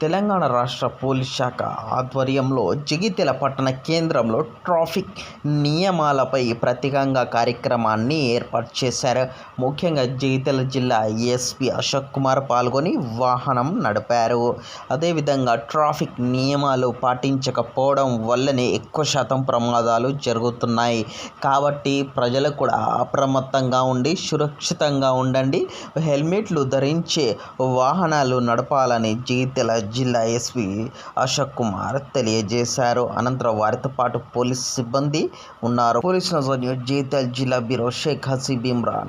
తెలంగాణ రాష్ట్ర పోలీస్ శాఖ ఆధ్వర్యంలో జగిత్యాల పట్టణ కేంద్రంలో ట్రాఫిక్ నియమాలపై ప్రత్యేకంగా కార్యక్రమాన్ని ఏర్పాటు చేశారు. ముఖ్యంగా జగిత్యాల జిల్లా ఎస్పీ అశోక్ కుమార్ పాల్గొని వాహనం నడిపారు. అదేవిధంగా ట్రాఫిక్ నియమాలు పాటించకపోవడం వల్లనే ఎక్కువ శాతం ప్రమాదాలు జరుగుతున్నాయి. కాబట్టి ప్రజలు కూడా అప్రమత్తంగా ఉండి సురక్షితంగా ఉండండి హెల్మెట్లు ధరించే వాహనాలు నడపాలని జగిత్యాల జిల్లా ఎస్పీ అశోక్ కుమార్ తెలియజేశారు. అనంతరం వారితో పాటు పోలీస్ సిబ్బంది ఉన్నారు. పోలీస్ న్యూస్ జగిత్యాల జిల్లా బ్యూరో షేక్ హసీబ్ ఇమ్రాన్.